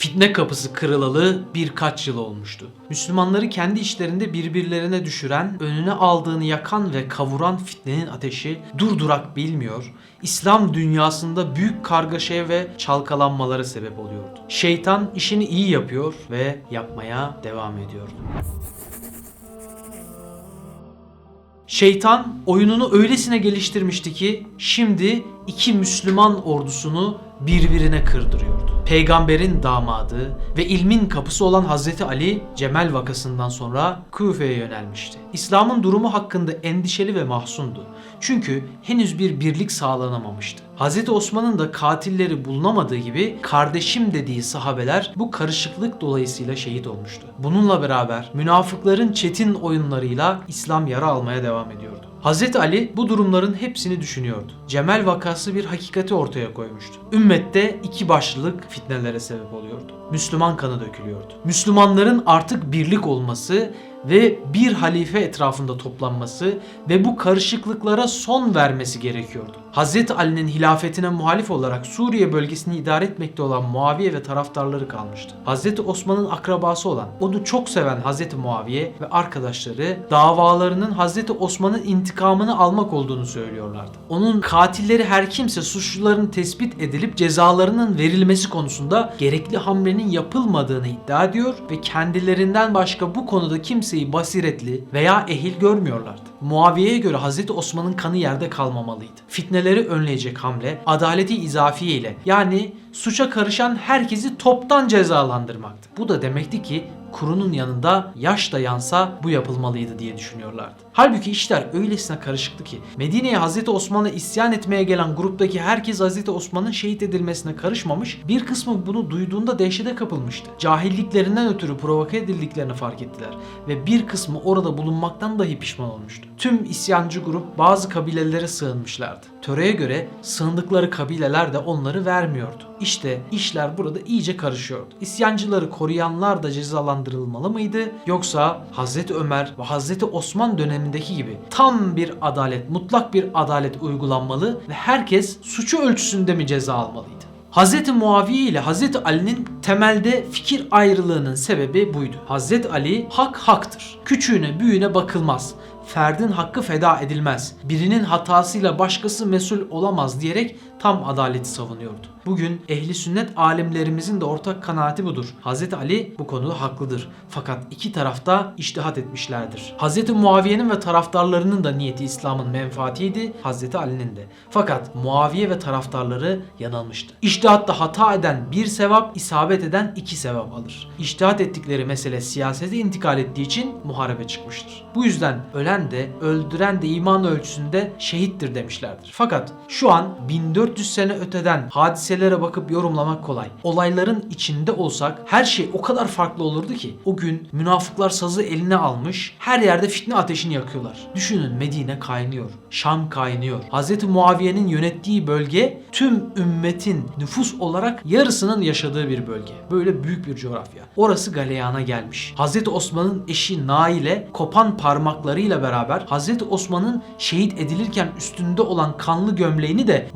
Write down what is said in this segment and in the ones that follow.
Fitne kapısı kırılalı birkaç yıl olmuştu. Müslümanları kendi işlerinde birbirlerine düşüren, önüne aldığını yakan ve kavuran fitnenin ateşi durdurak bilmiyor, İslam dünyasında büyük kargaşaya ve çalkalanmalara sebep oluyordu. Şeytan işini iyi yapıyor ve yapmaya devam ediyordu. Şeytan oyununu öylesine geliştirmişti ki şimdi iki Müslüman ordusunu birbirine kırdırıyordu. Peygamberin damadı ve ilmin kapısı olan Hazreti Ali Cemel vakasından sonra Küfe'ye yönelmişti. İslam'ın durumu hakkında endişeli ve mahzundu. Çünkü henüz bir birlik sağlanamamıştı. Hazreti Osman'ın da katilleri bulunamadığı gibi kardeşim dediği sahabeler bu karışıklık dolayısıyla şehit olmuştu. Bununla beraber münafıkların çetin oyunlarıyla İslam yara almaya devam ediyordu. Hazreti Ali bu durumların hepsini düşünüyordu. Cemel vakası bir hakikati ortaya koymuştu. Ümmette iki başlılık fitnelere sebep oluyordu. Müslüman kanı dökülüyordu. Müslümanların artık birlik olması ve bir halife etrafında toplanması ve bu karışıklıklara son vermesi gerekiyordu. Hazreti Ali'nin hilafetine muhalif olarak Suriye bölgesini idare etmekte olan Muaviye ve taraftarları kalmıştı. Hazreti Osman'ın akrabası olan, onu çok seven Hazreti Muaviye ve arkadaşları davalarının Hazreti Osman'ın intikamını almak olduğunu söylüyorlardı. Onun katilleri her kimse suçluların tespit edilip cezalarının verilmesi konusunda gerekli hamlenin yapılmadığını iddia ediyor ve kendilerinden başka bu konuda kimseyi basiretli veya ehil görmüyorlardı. Muaviye'ye göre Hazreti Osman'ın kanı yerde kalmamalıydı. Fitneleri önleyecek hamle adaleti izafiye ile yani suça karışan herkesi toptan cezalandırmaktı. Bu da demekti ki kurunun yanında yaş da yansa bu yapılmalıydı diye düşünüyorlardı. Halbuki işler öylesine karışıktı ki Medine'ye Hazreti Osman'a isyan etmeye gelen gruptaki herkes Hazreti Osman'ın şehit edilmesine karışmamış, bir kısmı bunu duyduğunda dehşete kapılmıştı. Cahilliklerinden ötürü provoke edildiklerini fark ettiler ve bir kısmı orada bulunmaktan dahi pişman olmuştu. Tüm isyancı grup bazı kabilelere sığınmışlardı. Töreye göre sığındıkları kabileler de onları vermiyordu. İşte işler burada iyice karışıyordu. İsyancıları koruyanlar da cezalandırılmalı mıydı? Yoksa Hazreti Ömer ve Hazreti Osman dönemindeki gibi tam bir adalet, mutlak bir adalet uygulanmalı ve herkes suçu ölçüsünde mi ceza almalıydı? Hz. Muaviye ile Hz. Ali'nin temelde fikir ayrılığının sebebi buydu. Hz. Ali hak haktır. Küçüğüne büyüğüne bakılmaz. Ferdin hakkı feda edilmez. Birinin hatasıyla başkası mesul olamaz diyerek tam adaleti savunuyordu. Bugün ehli sünnet alimlerimizin de ortak kanaati budur. Hz. Ali bu konuda haklıdır. Fakat iki tarafta iştihat etmişlerdir. Hz. Muaviye'nin ve taraftarlarının da niyeti İslam'ın menfaatiydi, Hz. Ali'nin de. Fakat Muaviye ve taraftarları yanılmıştı. İştihatta hata eden bir sevap, isabet eden iki sevap alır. İştihat ettikleri mesele siyasete intikal ettiği için muharebe çıkmıştır. Bu yüzden ölen de öldüren de iman ölçüsünde şehittir demişlerdir. Fakat şu an 1400 sene öteden hadiselere bakıp yorumlamak kolay. Olayların içinde olsak her şey o kadar farklı olurdu ki o gün münafıklar sazı eline almış her yerde fitne ateşini yakıyorlar. Düşünün Medine kaynıyor, Şam kaynıyor. Hz. Muaviye'nin yönettiği bölge tüm ümmetin nüfus olarak yarısının yaşadığı bir bölge. Böyle büyük bir coğrafya. Orası galeyana gelmiş. Hz. Osman'ın eşi Nail'e kopan parmaklarıyla beraber Hz. Osman'ın şehit edilirken üstünde olan kanlı gömleğini de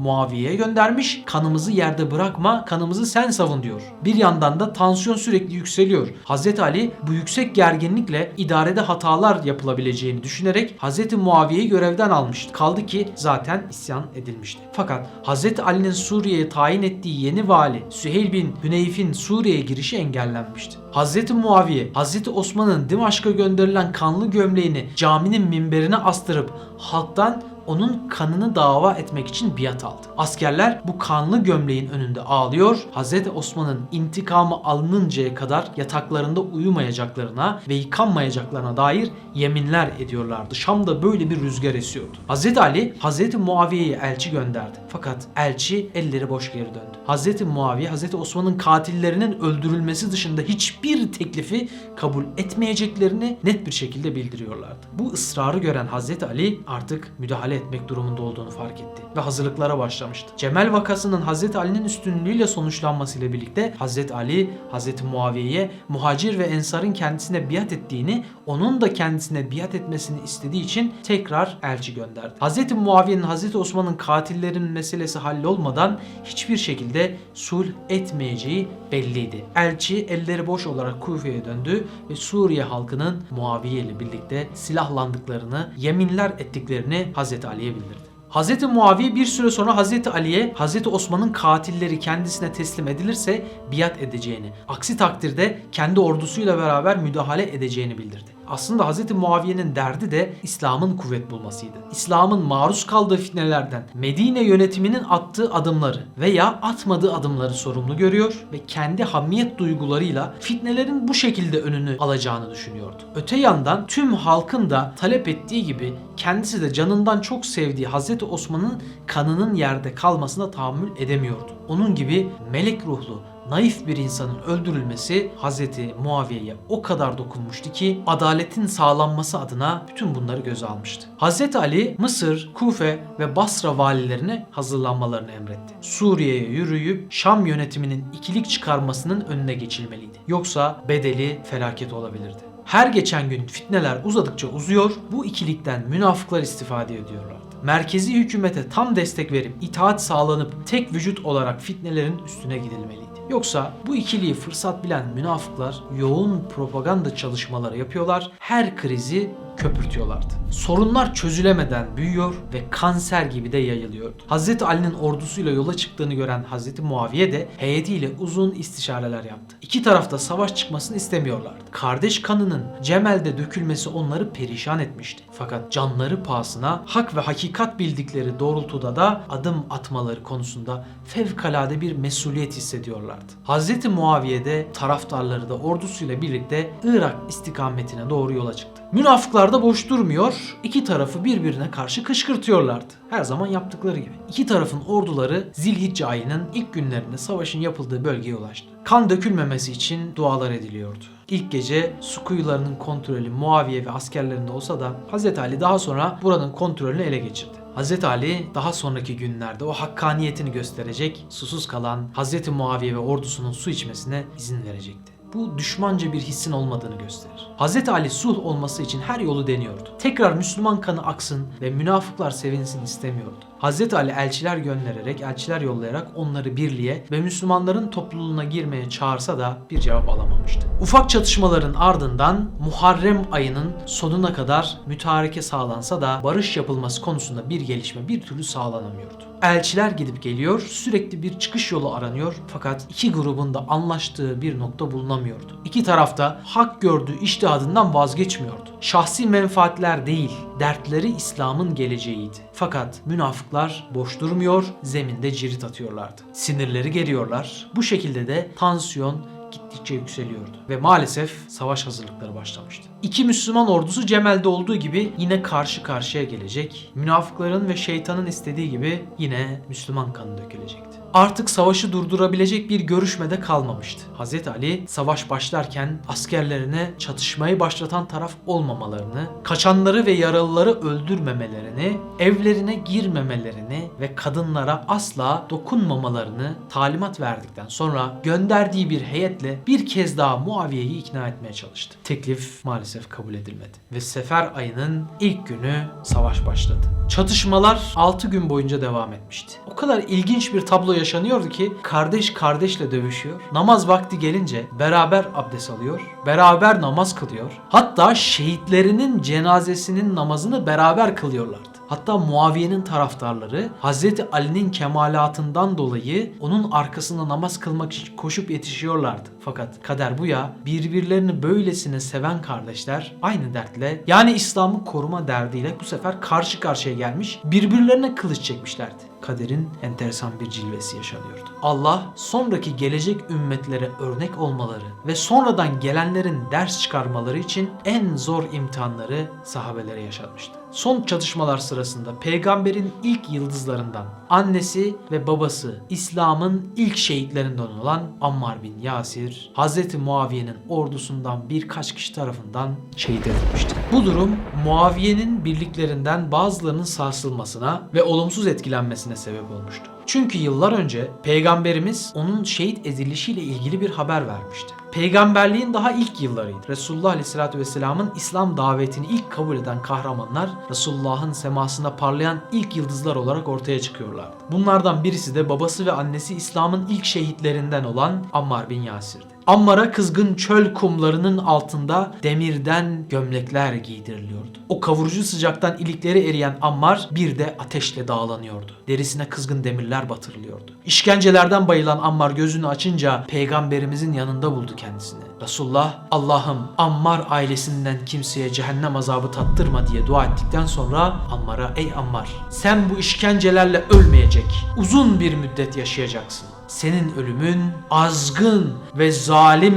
Muaviye'ye göndermiş. Kanımızı yerde bırakma, kanımızı sen savun diyor. Bir yandan da tansiyon sürekli yükseliyor. Hz. Ali bu yüksek gerginlikle idarede hatalar yapılabileceğini düşünerek Hz. Muaviye'yi görevden almıştı. Kaldı ki zaten isyan edilmişti. Fakat Hz. Ali'nin Suriye'ye tayin ettiği yeni vali Süheyl bin Hüneyf'in Suriye'ye girişi engellenmişti. Hz. Muaviye, Hz. Osman'ın Dimaşk'a gönderilen kanlı gömleğini caminin minberine astırıp halktan onun kanını dava etmek için biat aldı. Askerler bu kanlı gömleğin önünde ağlıyor. Hz. Osman'ın intikamı alınıncaya kadar yataklarında uyumayacaklarına ve yıkanmayacaklarına dair yeminler ediyorlardı. Şam'da böyle bir rüzgar esiyordu. Hz. Ali Hz. Muaviye'ye elçi gönderdi. Fakat elçi elleri boş geri döndü. Hz. Muaviye Hz. Osman'ın katillerinin öldürülmesi dışında hiçbir teklifi kabul etmeyeceklerini net bir şekilde bildiriyorlardı. Bu ısrarı gören Hz. Ali artık müdahale müdahale etmek durumunda olduğunu fark etti ve hazırlıklara başlamıştı. Cemel vakasının Hazreti Ali'nin üstünlüğüyle sonuçlanmasıyla birlikte Hazreti Ali, Hazreti Muaviye'ye muhacir ve ensarın kendisine biat ettiğini, onun da kendisine biat etmesini istediği için tekrar elçi gönderdi. Hazreti Muaviye'nin Hazreti Osman'ın katillerin meselesi hallolmadan hiçbir şekilde sulh etmeyeceği belliydi. Elçi elleri boş olarak Kufe'ye döndü ve Suriye halkının Muaviye ile birlikte silahlandıklarını, yeminler ettiklerini Hazreti Ali'ye bildirdi. Hazreti Muaviye bir süre sonra Hazreti Ali'ye Hazreti Osman'ın katilleri kendisine teslim edilirse biat edeceğini, aksi takdirde kendi ordusuyla beraber müdahale edeceğini bildirdi. Aslında Hazreti Muaviye'nin derdi de İslam'ın kuvvet bulmasıydı. İslam'ın maruz kaldığı fitnelerden Medine yönetiminin attığı adımları veya atmadığı adımları sorumlu görüyor ve kendi hamiyet duygularıyla fitnelerin bu şekilde önünü alacağını düşünüyordu. Öte yandan tüm halkın da talep ettiği gibi kendisi de canından çok sevdiği Hazreti Osman'ın kanının yerde kalmasına tahammül edemiyordu. Onun gibi melek ruhlu, naif bir insanın öldürülmesi Hazreti Muaviye'ye o kadar dokunmuştu ki adaletin sağlanması adına bütün bunları göze almıştı. Hazreti Ali Mısır, Kufe ve Basra valilerine hazırlanmalarını emretti. Suriye'ye yürüyüp Şam yönetiminin ikilik çıkarmasının önüne geçilmeliydi. Yoksa bedeli felaket olabilirdi. Her geçen gün fitneler uzadıkça uzuyor, bu ikilikten münafıklar istifade ediyorlardı. Merkezi hükümete tam destek verip itaat sağlanıp tek vücut olarak fitnelerin üstüne gidilmeliydi. Yoksa bu ikiliyi fırsat bilen münafıklar yoğun propaganda çalışmaları yapıyorlar, her krizi köpürtüyorlardı. Sorunlar çözülemeden büyüyor ve kanser gibi de yayılıyordu. Hazreti Ali'nin ordusuyla yola çıktığını gören Hazreti Muaviye de heyetiyle uzun istişareler yaptı. İki tarafta savaş çıkmasını istemiyorlardı. Kardeş kanının Cemel'de dökülmesi onları perişan etmişti. Fakat canları pahasına hak ve hakikat bildikleri doğrultuda da adım atmaları konusunda fevkalade bir mesuliyet hissediyorlardı. Hazreti Muaviye de taraftarları da ordusuyla birlikte Irak istikametine doğru yola çıktı. Münafıklar da boş durmuyor. İki tarafı birbirine karşı kışkırtıyorlardı. Her zaman yaptıkları gibi. İki tarafın orduları Zilhicce ayının ilk günlerinde savaşın yapıldığı bölgeye ulaştı. Kan dökülmemesi için dualar ediliyordu. İlk gece su kuyularının kontrolü Muaviye ve askerlerinde olsa da Hz. Ali daha sonra buranın kontrolünü ele geçirdi. Hz. Ali daha sonraki günlerde o hakkaniyetini gösterecek, susuz kalan Hz. Muaviye ve ordusunun su içmesine izin verecekti. Bu düşmanca bir hissin olmadığını gösterir. Hz. Ali sulh olması için her yolu deniyordu. Tekrar Müslüman kanı aksın ve münafıklar sevinsin istemiyordu. Hz. Ali elçiler göndererek, elçiler yollayarak onları birliğe ve Müslümanların topluluğuna girmeye çağırsa da bir cevap alamamıştı. Ufak çatışmaların ardından Muharrem ayının sonuna kadar mütareke sağlansa da barış yapılması konusunda bir gelişme bir türlü sağlanamıyordu. Elçiler gidip geliyor, sürekli bir çıkış yolu aranıyor fakat iki grubun da anlaştığı bir nokta bulunamıyordu. İki tarafta hak gördüğü iştihadından vazgeçmiyordu. Şahsi menfaatler değil, dertleri İslam'ın geleceğiydi. Fakat münafıklar boş durmuyor, zeminde cirit atıyorlardı. Sinirleri geriyorlar. Bu şekilde de tansiyon gittikçe yükseliyordu. Ve maalesef savaş hazırlıkları başlamıştı. İki Müslüman ordusu Cemel'de olduğu gibi yine karşı karşıya gelecek. Münafıkların ve şeytanın istediği gibi yine Müslüman kanı dökülecekti. Artık savaşı durdurabilecek bir görüşmede kalmamıştı. Hz. Ali savaş başlarken askerlerine çatışmayı başlatan taraf olmamalarını, kaçanları ve yaralıları öldürmemelerini, evlerine girmemelerini ve kadınlara asla dokunmamalarını talimat verdikten sonra gönderdiği bir heyetle bir kez daha Muaviye'yi ikna etmeye çalıştı. Teklif maalesef kabul edilmedi ve sefer ayının ilk günü savaş başladı. Çatışmalar 6 gün boyunca devam etmişti. O kadar ilginç bir tablo yaşanıyordu ki kardeş kardeşle dövüşüyor. Namaz vakti gelince beraber abdest alıyor, beraber namaz kılıyor. Hatta şehitlerinin cenazesinin namazını beraber kılıyorlardı. Hatta Muaviye'nin taraftarları Hazreti Ali'nin kemalatından dolayı onun arkasında namaz kılmak için koşup yetişiyorlardı. Fakat kader bu ya birbirlerini böylesine seven kardeşler aynı dertle yani İslam'ı koruma derdiyle bu sefer karşı karşıya gelmiş birbirlerine kılıç çekmişlerdi. Kaderin enteresan bir cilvesi yaşanıyordu. Allah sonraki gelecek ümmetlere örnek olmaları ve sonradan gelenlerin ders çıkarmaları için en zor imtihanları sahabelere yaşatmıştı. Son çatışmalar sırasında peygamberin ilk yıldızlarından annesi ve babası İslam'ın ilk şehitlerinden olan Ammar bin Yasir Hz. Muaviye'nin ordusundan birkaç kişi tarafından şehit edilmişti. Bu durum Muaviye'nin birliklerinden bazılarının sarsılmasına ve olumsuz etkilenmesine sebep olmuştu. Çünkü yıllar önce peygamberimiz onun şehit edilişiyle ilgili bir haber vermişti. Peygamberliğin daha ilk yıllarıydı. Resulullah Aleyhisselatü Vesselam'ın İslam davetini ilk kabul eden kahramanlar Resulullah'ın semasında parlayan ilk yıldızlar olarak ortaya çıkıyorlardı. Bunlardan birisi de babası ve annesi İslam'ın ilk şehitlerinden olan Ammar bin Yasir'di. Ammar'a kızgın çöl kumlarının altında demirden gömlekler giydiriliyordu. O kavurucu sıcaktan ilikleri eriyen Ammar bir de ateşle dağlanıyordu. Derisine kızgın demirler batırılıyordu. İşkencelerden bayılan Ammar gözünü açınca peygamberimizin yanında buldu kendisini. Resulullah Allah'ım Ammar ailesinden kimseye cehennem azabı tattırma diye dua ettikten sonra Ammar'a ey Ammar sen bu işkencelerle ölmeyecek uzun bir müddet yaşayacaksın. Senin ölümün azgın ve zalim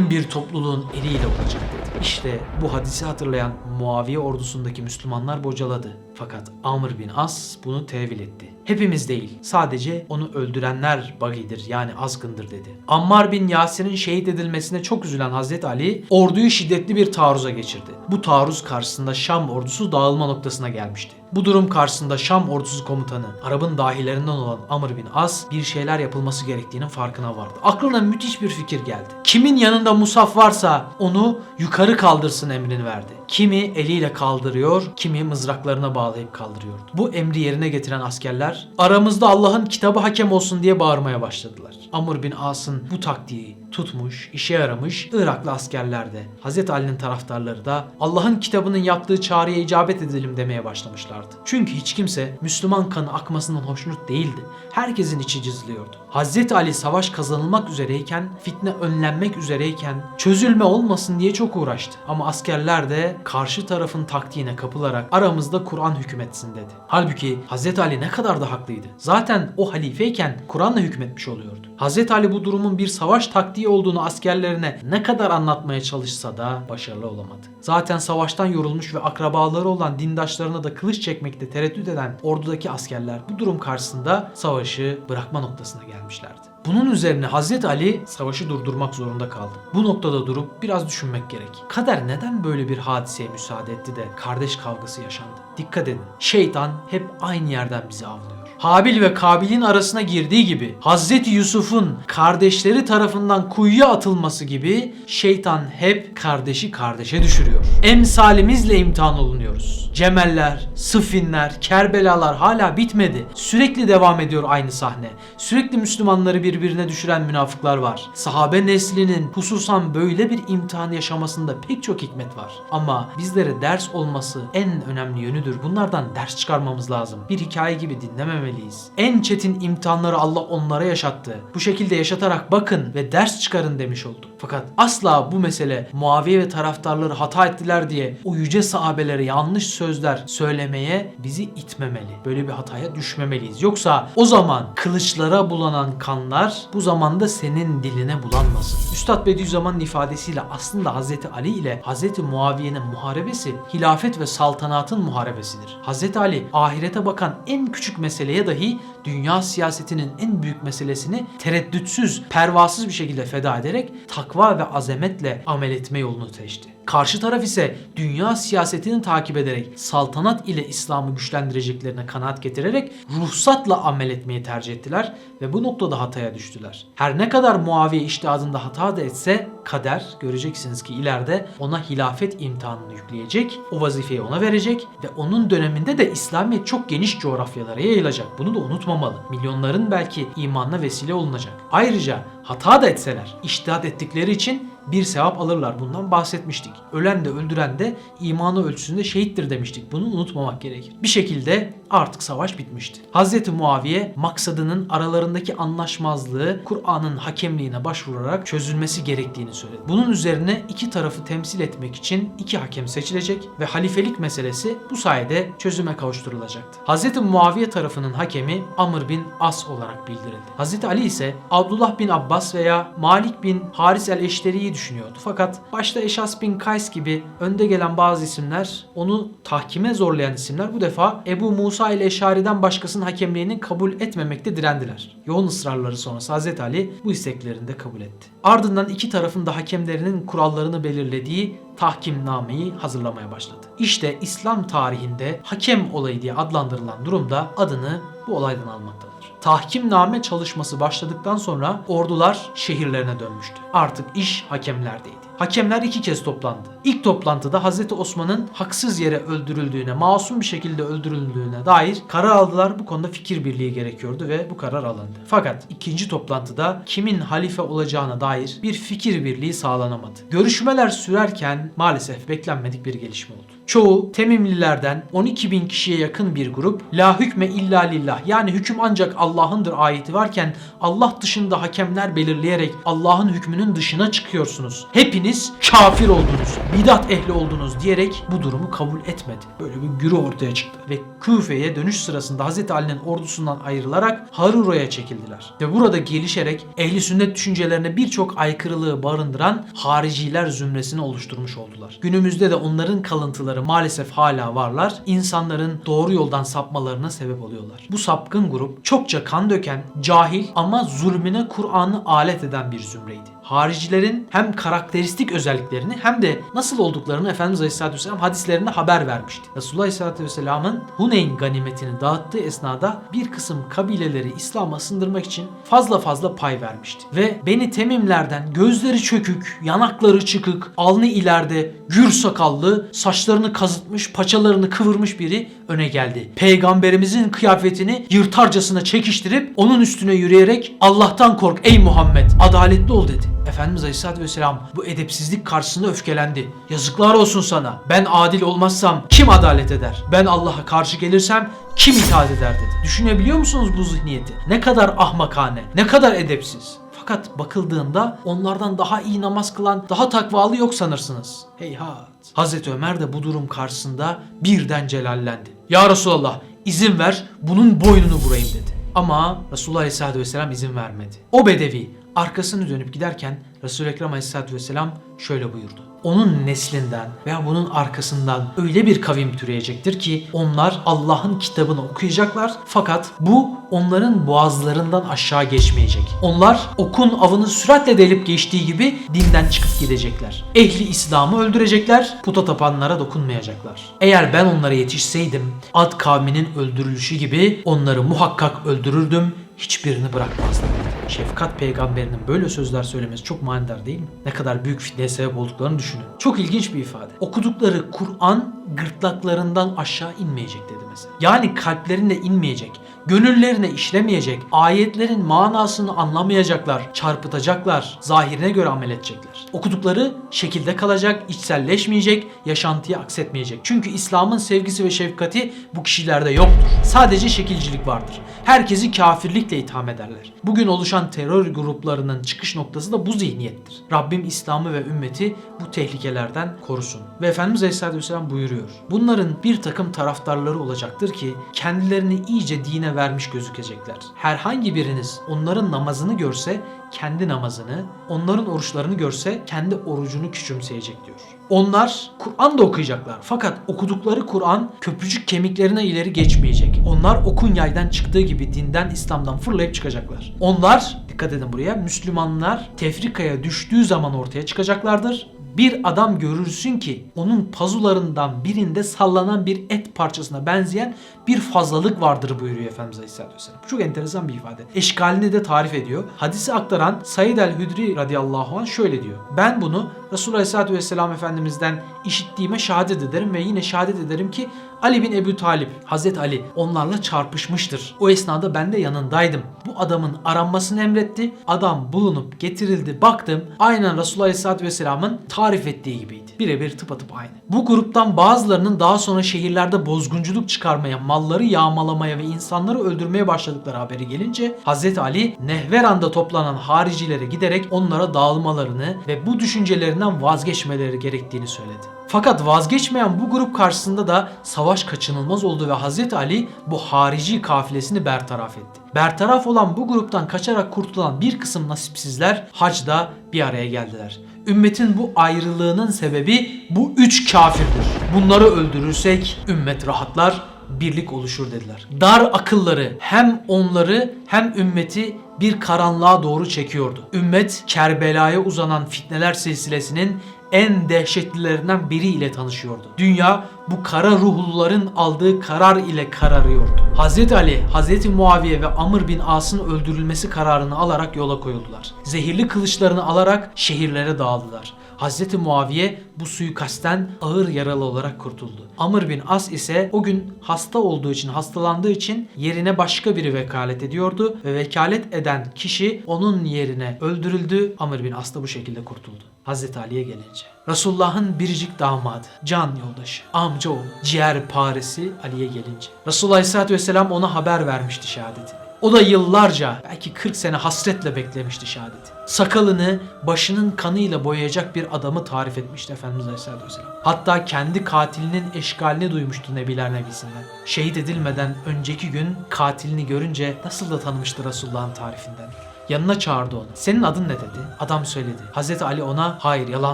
bir topluluğun eliyle olacak dedi. İşte bu hadisi hatırlayan Muaviye ordusundaki Müslümanlar bocaladı. Fakat Amr bin As bunu tevil etti. Hepimiz değil, sadece onu öldürenler bagidir yani azgındır dedi. Ammar bin Yasir'in şehit edilmesine çok üzülen Hazreti Ali orduyu şiddetli bir taarruza geçirdi. Bu taarruz karşısında Şam ordusu dağılma noktasına gelmişti. Bu durum karşısında Şam ordusu komutanı Arap'ın dahilerinden olan Amr bin As bir şeyler yapılması gerektiğinin farkına vardı. Aklına müthiş bir fikir geldi. Kimin yanında Musaf varsa onu yukarı kaldırsın emrini verdi. Kimi eliyle kaldırıyor, kimi mızraklarına bağlayıp kaldırıyordu. Bu emri yerine getiren askerler aramızda Allah'ın kitabı hakem olsun diye bağırmaya başladılar. Amr bin As'ın bu taktiği tutmuş, işe yaramış Iraklı askerler de Hz. Ali'nin taraftarları da Allah'ın kitabının yaptığı çağrıya icabet edelim demeye başlamışlardı. Çünkü hiç kimse Müslüman kanı akmasından hoşnut değildi. Herkesin içi cızlıyordu. Hz. Ali savaş kazanılmak üzereyken, fitne önlenmek üzereyken çözülme olmasın diye çok uğraştı. Ama askerler de karşı tarafın taktiğine kapılarak aramızda Kur'an hükmetsin dedi. Halbuki Hz. Ali ne kadar da haklıydı. Zaten o halifeyken Kur'an'la hükmetmiş oluyordu. Hz. Ali bu durumun bir savaş taktiği olduğunu askerlerine ne kadar anlatmaya çalışsa da başarılı olamadı. Zaten savaştan yorulmuş ve akrabaları olan dindaşlarına da kılıç çekmekte tereddüt eden ordudaki askerler bu durum karşısında savaşı bırakma noktasına gelmişlerdi. Bunun üzerine Hazreti Ali savaşı durdurmak zorunda kaldı. Bu noktada durup biraz düşünmek gerek. Kader neden böyle bir hadiseye müsaade etti de kardeş kavgası yaşandı? Dikkat edin. Şeytan hep aynı yerden bizi avlıyor. Habil ve Kabil'in arasına girdiği gibi Hazreti Yusuf'un kardeşleri tarafından kuyuya atılması gibi şeytan hep kardeşi kardeşe düşürüyor. Emsalimizle imtihan olunuyoruz. Cemeller, Sıffinler, Kerbelalar hala bitmedi. Sürekli devam ediyor aynı sahne. Sürekli Müslümanları birbirine düşüren münafıklar var. Sahabe neslinin hususan böyle bir imtihan yaşamasında pek çok hikmet var. Ama bizlere ders olması en önemli yönüdür. Bunlardan ders çıkarmamız lazım. Bir hikaye gibi dinlememeliyiz. En çetin imtihanları Allah onlara yaşattı. Bu şekilde yaşatarak bakın ve ders çıkarın demiş oldu. Fakat asla bu mesele Muaviye ve taraftarları hata ettiler diye o yüce sahabelere yanlış sözler söylemeye bizi itmemeli. Böyle bir hataya düşmemeliyiz. Yoksa o zaman kılıçlara bulanan kanlar bu zamanda senin diline bulanmasın. Üstad Bediüzzaman'ın ifadesiyle aslında Hazreti Ali ile Hazreti Muaviye'nin muharebesi hilafet ve saltanatın muharebesidir. Hazreti Ali ahirete bakan en küçük meseleye dahi dünya siyasetinin en büyük meselesini tereddütsüz, pervasız bir şekilde feda ederek takva ve azametle amel etme yolunu seçti. Karşı taraf ise dünya siyasetini takip ederek saltanat ile İslam'ı güçlendireceklerine kanaat getirerek ruhsatla amel etmeyi tercih ettiler ve bu noktada hataya düştüler. Her ne kadar Muaviye iştihadında hata da etse kader göreceksiniz ki ileride ona hilafet imtihanını yükleyecek, o vazifeyi ona verecek ve onun döneminde de İslamiyet çok geniş coğrafyalara yayılacak. Bunu da unutmamalı. Milyonların belki imanına vesile olunacak. Ayrıca hata da etseler, iştihat ettikleri için bir sevap alırlar. Bundan bahsetmiştik. Ölen de öldüren de imanı ölçüsünde şehittir demiştik. Bunu unutmamak gerekir. Bir şekilde artık savaş bitmişti. Hz. Muaviye maksadının aralarındaki anlaşmazlığı Kur'an'ın hakemliğine başvurarak çözülmesi gerektiğini söyledi. Bunun üzerine iki tarafı temsil etmek için iki hakem seçilecek ve halifelik meselesi bu sayede çözüme kavuşturulacaktı. Hz. Muaviye tarafının hakemi Amr bin As olarak bildirildi. Hz. Ali ise Abdullah bin Abbas veya Malik bin Haris el-Eşteri'yi düşünüyordu. Fakat başta Eşas bin Kays gibi önde gelen bazı isimler onu tahkime zorlayan isimler bu defa Ebu Musa ile Eşari'den başkasının hakemliğini kabul etmemekte direndiler. Yoğun ısrarları sonrası Hazreti Ali bu isteklerini de kabul etti. Ardından iki tarafın da hakemlerinin kurallarını belirlediği tahkimnameyi hazırlamaya başladı. İşte İslam tarihinde hakem olayı diye adlandırılan durumda adını bu olaydan almaktadır. Tahkimname çalışması başladıktan sonra ordular şehirlerine dönmüştü. Artık iş hakemlerdeydi. Hakemler iki kez toplandı. İlk toplantıda Hazreti Osman'ın haksız yere öldürüldüğüne, masum bir şekilde öldürüldüğüne dair karar aldılar. Bu konuda fikir birliği gerekiyordu ve bu karar alındı. Fakat ikinci toplantıda kimin halife olacağına dair bir fikir birliği sağlanamadı. Görüşmeler sürerken maalesef beklenmedik bir gelişme oldu. Çoğu Temimlilerden 12 bin kişiye yakın bir grup La hükme illa lillah yani hüküm ancak Allah'ındır ayeti varken Allah dışında hakemler belirleyerek Allah'ın hükmünün dışına çıkıyorsunuz. Hepiniz kafir oldunuz, bidat ehli oldunuz diyerek bu durumu kabul etmedi. Böyle bir güruh ortaya çıktı ve Küfe'ye dönüş sırasında Hz. Ali'nin ordusundan ayrılarak Haruro'ya çekildiler. Ve burada gelişerek ehli sünnet düşüncelerine birçok aykırılığı barındıran hariciler zümresini oluşturmuş oldular. Günümüzde de onların kalıntıları maalesef hala varlar. İnsanların doğru yoldan sapmalarına sebep oluyorlar. Bu sapkın grup çokça kan döken, cahil ama zulmüne Kur'an'ı alet eden bir zümreydi. Haricilerin hem karakteristik özelliklerini hem de nasıl olduklarını Efendimiz Aleyhisselatü Vesselam hadislerinde haber vermişti. Resulullah Aleyhisselatü Vesselam'ın Huneyn ganimetini dağıttığı esnada bir kısım kabileleri İslam'a sındırmak için fazla fazla pay vermişti. Ve Beni Temimlerden gözleri çökük, yanakları çıkık, alnı ileride, gür sakallı, saçlarını kazıtmış, paçalarını kıvırmış biri öne geldi. Peygamberimizin kıyafetini yırtarcasına çekiştirip onun üstüne yürüyerek Allah'tan kork ey Muhammed adaletli ol dedi. Efendimiz Aleyhisselatü Vesselam bu edepsizlik karşısında öfkelendi. Yazıklar olsun sana. Ben adil olmazsam kim adalet eder? Ben Allah'a karşı gelirsem kim itaat eder dedi. Düşünebiliyor musunuz bu zihniyeti? Ne kadar ahmakane, ne kadar edepsiz. Fakat bakıldığında onlardan daha iyi namaz kılan, daha takvalı yok sanırsınız. Heyhat. Hazreti Ömer de bu durum karşısında birden celallendi. Ya Resulallah izin ver bunun boynunu vurayım dedi. Ama Resulullah Aleyhisselatü Vesselam izin vermedi. O bedevi arkasını dönüp giderken Resul-i Ekrem Aleyhisselatü Vesselam şöyle buyurdu. Onun neslinden veya bunun arkasından öyle bir kavim türeyecektir ki onlar Allah'ın kitabını okuyacaklar fakat bu onların boğazlarından aşağı geçmeyecek. Onlar okun avını süratle delip geçtiği gibi dinden çıkıp gidecekler. Ehli İslam'ı öldürecekler, puta tapanlara dokunmayacaklar. Eğer ben onlara yetişseydim Ad kavminin öldürülüşü gibi onları muhakkak öldürürdüm, hiçbirini bırakmazdım. Şefkat peygamberinin böyle sözler söylemesi çok manidar değil mi? Ne kadar büyük fitneye sebep olduklarını düşünün. Çok ilginç bir ifade. Okudukları Kur'an gırtlaklarından aşağı inmeyecek dedi mesela. Yani kalplerine inmeyecek. Gönüllerine işlemeyecek. Ayetlerin manasını anlamayacaklar. Çarpıtacaklar. Zahirine göre amel edecekler. Okudukları şekilde kalacak, içselleşmeyecek, yaşantıya aksetmeyecek. Çünkü İslam'ın sevgisi ve şefkati bu kişilerde yoktur. Sadece şekilcilik vardır. Herkesi kafirlikle itham ederler. Bugün oluşan terör gruplarının çıkış noktası da bu zihniyettir. Rabbim İslam'ı ve ümmeti bu tehlikelerden korusun. Ve Efendimiz Aleyhisselatü Vesselam buyuruyor. Bunların bir takım taraftarları olacaktır ki kendilerini iyice dine vermiş gözükecekler. Herhangi biriniz onların namazını görse kendi namazını, onların oruçlarını görse kendi orucunu küçümseyecek diyor. Onlar Kur'an da okuyacaklar. Fakat okudukları Kur'an köprücük kemiklerine ileri geçmeyecek. Onlar okun yaydan çıktığı gibi dinden, İslam'dan fırlayıp çıkacaklar. Onlar, dikkat edin buraya, Müslümanlar tefrikaya düştüğü zaman ortaya çıkacaklardır bir adam görürsün ki onun pazularından birinde sallanan bir et parçasına benzeyen bir fazlalık vardır buyuruyor Efendimiz Aleyhisselatü Vesselam. Çok enteresan bir ifade. Eşkalini de tarif ediyor. Hadisi aktaran Said el-Hüdri radıyallahu anh şöyle diyor. Ben bunu Resulullah Aleyhisselatü Vesselam Efendimiz'den işittiğime şehadet ederim ve yine şehadet ederim ki Ali bin Ebu Talip, Hazreti Ali onlarla çarpışmıştır. O esnada ben de yanındaydım. Bu adamın aranmasını emretti. Adam bulunup getirildi. Baktım aynen Resulullah Aleyhisselatü Vesselam'ın tarif ettiği gibiydi. Birebir tıpatıp aynı. Bu gruptan bazılarının daha sonra şehirlerde bozgunculuk çıkarmaya, malları yağmalamaya ve insanları öldürmeye başladıkları haberi gelince Hazreti Ali Nehveran'da toplanan haricilere giderek onlara dağılmalarını ve bu düşüncelerini fikirlerinden vazgeçmeleri gerektiğini söyledi. Fakat vazgeçmeyen bu grup karşısında da savaş kaçınılmaz oldu ve Hazreti Ali bu harici kafilesini bertaraf etti. Bertaraf olan bu gruptan kaçarak kurtulan bir kısım nasipsizler hacda bir araya geldiler. Ümmetin bu ayrılığının sebebi bu üç kafirdir. Bunları öldürürsek ümmet rahatlar, birlik oluşur dediler. Dar akılları hem onları hem ümmeti bir karanlığa doğru çekiyordu. Ümmet Kerbela'ya uzanan fitneler silsilesinin en dehşetlilerinden biri ile tanışıyordu. Dünya bu kara ruhluların aldığı karar ile kararıyordu. Hz. Ali, Hz. Muaviye ve Amr bin As'ın öldürülmesi kararını alarak yola koyuldular. Zehirli kılıçlarını alarak şehirlere dağıldılar. Hz. Muaviye bu suikastten ağır yaralı olarak kurtuldu. Amr bin As ise o gün hasta olduğu için, hastalandığı için yerine başka biri vekalet ediyordu ve vekalet eden kişi onun yerine öldürüldü. Amr bin As da bu şekilde kurtuldu. Hz. Ali'ye gelince. Resulullah'ın biricik damadı, can yoldaşı, amcaoğlu, ciğer paresi Ali'ye gelince. Resulullah Aleyhisselatü Vesselam ona haber vermişti şehadetini. O da yıllarca belki 40 sene hasretle beklemişti şehadeti. Sakalını başının kanıyla boyayacak bir adamı tarif etmişti Efendimiz Aleyhisselatü Vesselam. Hatta kendi katilinin eşkalini duymuştu Nebiler Nebisinden. Şehit edilmeden önceki gün katilini görünce nasıl da tanımıştı Resulullah'ın tarifinden. Yanına çağırdı onu. Senin adın ne dedi? Adam söyledi. Hazreti Ali ona hayır yalan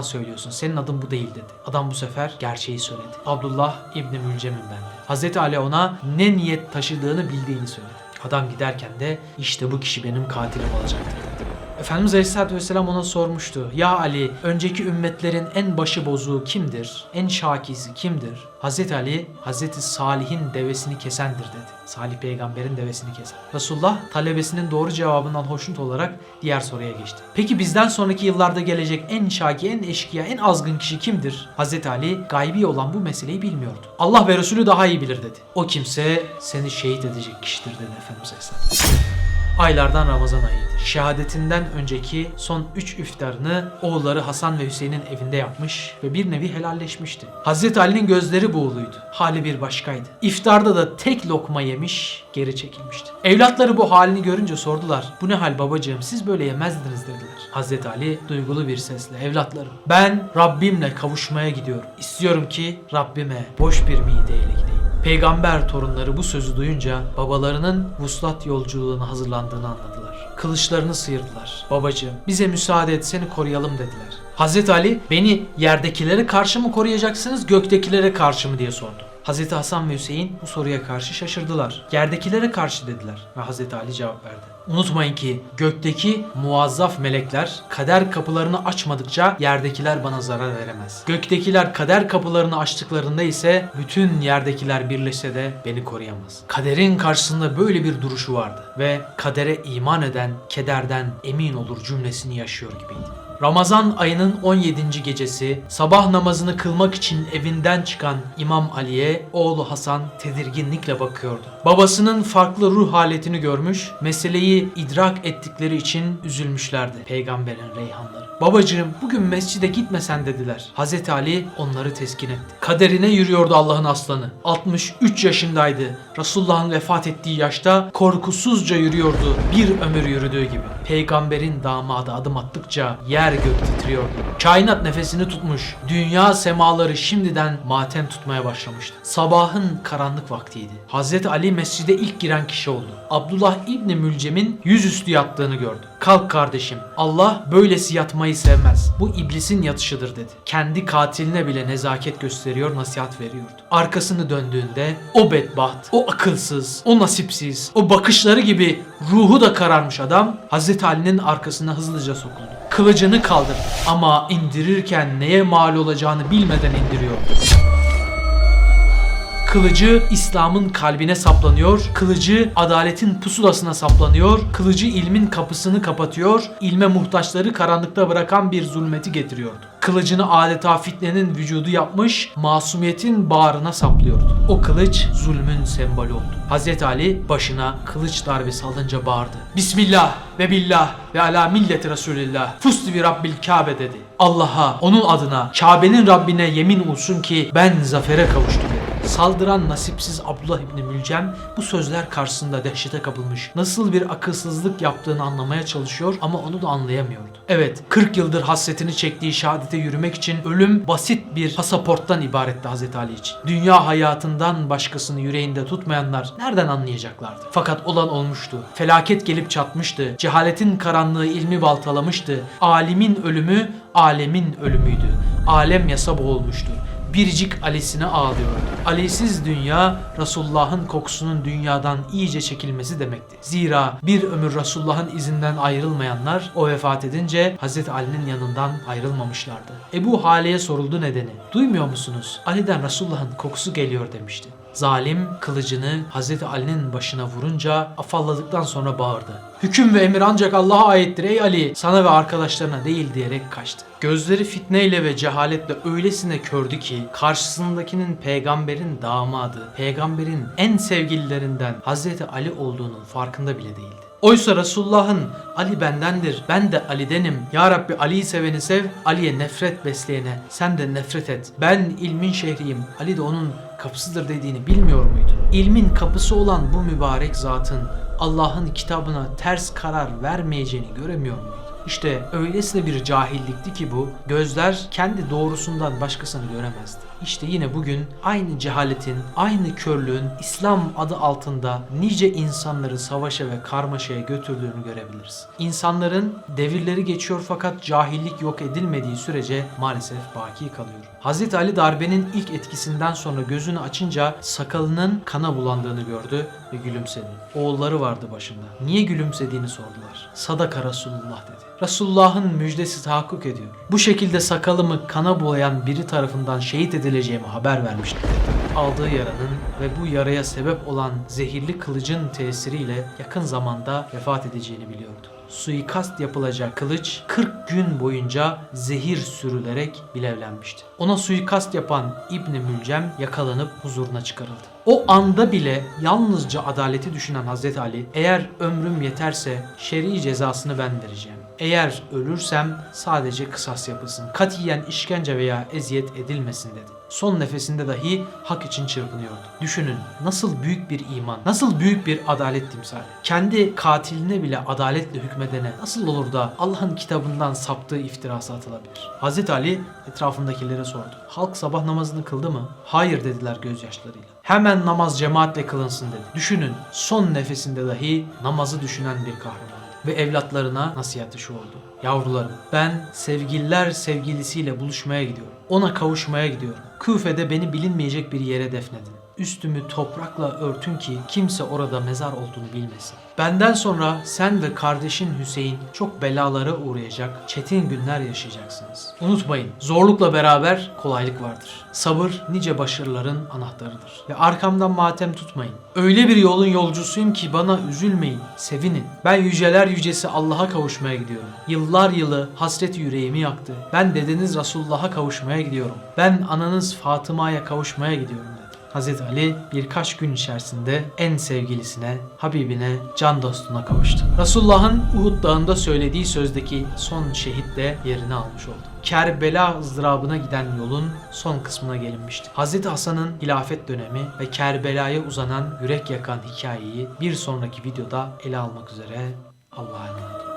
söylüyorsun. Senin adın bu değil dedi. Adam bu sefer gerçeği söyledi. Abdullah İbni Mülcem'im ben de. Hazreti Ali ona ne niyet taşıdığını bildiğini söyledi. Adam giderken de işte bu kişi benim katilim olacaktır dedi. Efendimiz Aleyhisselatü Vesselam ona sormuştu. Ya Ali, önceki ümmetlerin en başı bozuğu kimdir? En şakisi kimdir? Hazreti Ali, Hazreti Salih'in devesini kesendir dedi. Salih peygamberin devesini kesen. Resulullah talebesinin doğru cevabından hoşnut olarak diğer soruya geçti. Peki bizden sonraki yıllarda gelecek en şaki, en eşkıya, en azgın kişi kimdir? Hazreti Ali gaybi olan bu meseleyi bilmiyordu. Allah ve Resulü daha iyi bilir dedi. O kimse seni şehit edecek kişidir dedi Efendimiz Aleyhisselam. Aylardan Ramazan ayıydı. Şehadetinden önceki son 3 iftarını oğulları Hasan ve Hüseyin'in evinde yapmış ve bir nevi helalleşmişti. Hazreti Ali'nin gözleri buğuluydu. Hali bir başkaydı. İftarda da tek lokma yemiş, geri çekilmişti. Evlatları bu halini görünce sordular. Bu ne hal babacığım siz böyle yemezdiniz dediler. Hazreti Ali duygulu bir sesle evlatlarım ben Rabbimle kavuşmaya gidiyorum. İstiyorum ki Rabbime boş bir mideyle gideyim. Peygamber torunları bu sözü duyunca babalarının vuslat yolculuğuna hazırlandığını anladılar. Kılıçlarını sıyırdılar. Babacığım bize müsaade et seni koruyalım dediler. Hazreti Ali beni yerdekilere karşı mı koruyacaksınız göktekilere karşı mı diye sordu. Hazreti Hasan ve Hüseyin bu soruya karşı şaşırdılar. Yerdekilere karşı dediler ve Hazreti Ali cevap verdi. Unutmayın ki gökteki muazzaf melekler kader kapılarını açmadıkça yerdekiler bana zarar veremez. Göktekiler kader kapılarını açtıklarında ise bütün yerdekiler birleşse de beni koruyamaz. Kaderin karşısında böyle bir duruşu vardı ve kadere iman eden kederden emin olur cümlesini yaşıyor gibiydi. Ramazan ayının 17. gecesi sabah namazını kılmak için evinden çıkan İmam Ali'ye oğlu Hasan tedirginlikle bakıyordu. Babasının farklı ruh haletini görmüş, meseleyi idrak ettikleri için üzülmüşlerdi peygamberin reyhanları. Babacığım bugün mescide gitmesen dediler. Hazreti Ali onları teskin etti. Kaderine yürüyordu Allah'ın aslanı. 63 yaşındaydı. Resulullah'ın vefat ettiği yaşta korkusuzca yürüyordu. Bir ömür yürüdüğü gibi. Peygamberin damadı adım attıkça yer gök titriyordu. Kainat nefesini tutmuş. Dünya semaları şimdiden matem tutmaya başlamıştı. Sabahın karanlık vaktiydi. Hazreti Ali mescide ilk giren kişi oldu. Abdullah İbni Mülcem'in yüzüstü yattığını gördü. Kalk kardeşim. Allah böylesi yatmayı sevmez. Bu iblisin yatışıdır dedi. Kendi katiline bile nezaket gösteriyor, nasihat veriyordu. Arkasını döndüğünde o bedbaht, o akılsız, o nasipsiz, o bakışları gibi ruhu da kararmış adam Hazreti Ali'nin arkasına hızlıca sokuldu. Kılıcını kaldırdı ama indirirken neye mal olacağını bilmeden indiriyordu. Kılıcı İslam'ın kalbine saplanıyor, kılıcı adaletin pusulasına saplanıyor, kılıcı ilmin kapısını kapatıyor, ilme muhtaçları karanlıkta bırakan bir zulmeti getiriyordu. Kılıcını adeta fitnenin vücudu yapmış, masumiyetin bağrına saplıyordu. O kılıç zulmün sembolü oldu. Hazreti Ali başına kılıç darbesi alınca bağırdı. Bismillah ve billah ve ala milleti Resulillah. Fustu bir Rabbil Kabe dedi. Allah'a, onun adına, Kabe'nin Rabbine yemin olsun ki ben zafere kavuştum dedi. Saldıran nasipsiz Abdullah İbni Mülcem bu sözler karşısında dehşete kapılmış. Nasıl bir akılsızlık yaptığını anlamaya çalışıyor ama onu da anlayamıyordu. Evet 40 yıldır hasretini çektiği şehadete yürümek için ölüm basit bir pasaporttan ibaretti Hazreti Ali için. Dünya hayatından başkasını yüreğinde tutmayanlar nereden anlayacaklardı? Fakat olan olmuştu. Felaket gelip çatmıştı. Cehaletin karanlığı ilmi baltalamıştı. Alimin ölümü alemin ölümüydü. Alem yasa boğulmuştu biricik Ali'sine ağlıyordu. Ali'siz dünya Resulullah'ın kokusunun dünyadan iyice çekilmesi demekti. Zira bir ömür Resulullah'ın izinden ayrılmayanlar o vefat edince Hazreti Ali'nin yanından ayrılmamışlardı. Ebu Hale'ye soruldu nedeni. Duymuyor musunuz? Ali'den Resulullah'ın kokusu geliyor demişti. Zalim kılıcını Hazreti Ali'nin başına vurunca afalladıktan sonra bağırdı. Hüküm ve emir ancak Allah'a aittir ey Ali, sana ve arkadaşlarına değil diyerek kaçtı. Gözleri fitneyle ve cehaletle öylesine kördü ki karşısındakinin peygamberin damadı, peygamberin en sevgililerinden Hazreti Ali olduğunun farkında bile değildi. Oysa Resulullah'ın Ali bendendir, ben de Ali'denim. Ya Rabbi Ali'yi seveni sev, Ali'ye nefret besleyene sen de nefret et. Ben ilmin şehriyim, Ali de onun kapısıdır dediğini bilmiyor muydu? İlmin kapısı olan bu mübarek zatın Allah'ın kitabına ters karar vermeyeceğini göremiyor muydu? İşte öylesine bir cahillikti ki bu, gözler kendi doğrusundan başkasını göremezdi. İşte yine bugün aynı cehaletin, aynı körlüğün İslam adı altında nice insanları savaşa ve karmaşaya götürdüğünü görebiliriz. İnsanların devirleri geçiyor fakat cahillik yok edilmediği sürece maalesef baki kalıyor. Hazreti Ali darbenin ilk etkisinden sonra gözünü açınca sakalının kana bulandığını gördü ve gülümsedi. Oğulları vardı başında. Niye gülümsediğini sordular. Sadaka Resulullah dedi. Resulullah'ın müjdesi tahakkuk ediyor. Bu şekilde sakalımı kana bulayan biri tarafından şehit edileceğimi haber vermişti. Aldığı yaranın ve bu yaraya sebep olan zehirli kılıcın tesiriyle yakın zamanda vefat edeceğini biliyordu suikast yapılacak kılıç 40 gün boyunca zehir sürülerek bilevlenmişti. Ona suikast yapan İbni Mülcem yakalanıp huzuruna çıkarıldı. O anda bile yalnızca adaleti düşünen Hazreti Ali eğer ömrüm yeterse şer'i cezasını ben vereceğim. Eğer ölürsem sadece kısas yapılsın. Katiyen işkence veya eziyet edilmesin dedi. Son nefesinde dahi hak için çırpınıyordu. Düşünün nasıl büyük bir iman, nasıl büyük bir adalet timsali. Kendi katiline bile adaletle hükmedene nasıl olur da Allah'ın kitabından saptığı iftirası atılabilir? Hazreti Ali etrafındakilere sordu. Halk sabah namazını kıldı mı? Hayır dediler gözyaşlarıyla. Hemen namaz cemaatle kılınsın dedi. Düşünün son nefesinde dahi namazı düşünen bir kahraman ve evlatlarına nasihatı şu oldu. Yavrularım ben sevgililer sevgilisiyle buluşmaya gidiyorum. Ona kavuşmaya gidiyorum. Küfe'de beni bilinmeyecek bir yere defnedin. Üstümü toprakla örtün ki kimse orada mezar olduğunu bilmesin. Benden sonra sen ve kardeşin Hüseyin çok belalara uğrayacak, çetin günler yaşayacaksınız. Unutmayın, zorlukla beraber kolaylık vardır. Sabır nice başarıların anahtarıdır. Ve arkamdan matem tutmayın. Öyle bir yolun yolcusuyum ki bana üzülmeyin, sevinin. Ben yüceler yücesi Allah'a kavuşmaya gidiyorum. Yıllar yılı hasret yüreğimi yaktı. Ben dedeniz Resulullah'a kavuşmaya gidiyorum. Ben ananız Fatıma'ya kavuşmaya gidiyorum Hazreti Ali birkaç gün içerisinde en sevgilisine, Habibine, can dostuna kavuştu. Resulullah'ın Uhud Dağı'nda söylediği sözdeki son şehit de yerini almış oldu. Kerbela ızdırabına giden yolun son kısmına gelinmişti. Hazreti Hasan'ın hilafet dönemi ve Kerbela'ya uzanan yürek yakan hikayeyi bir sonraki videoda ele almak üzere Allah'a emanet olun.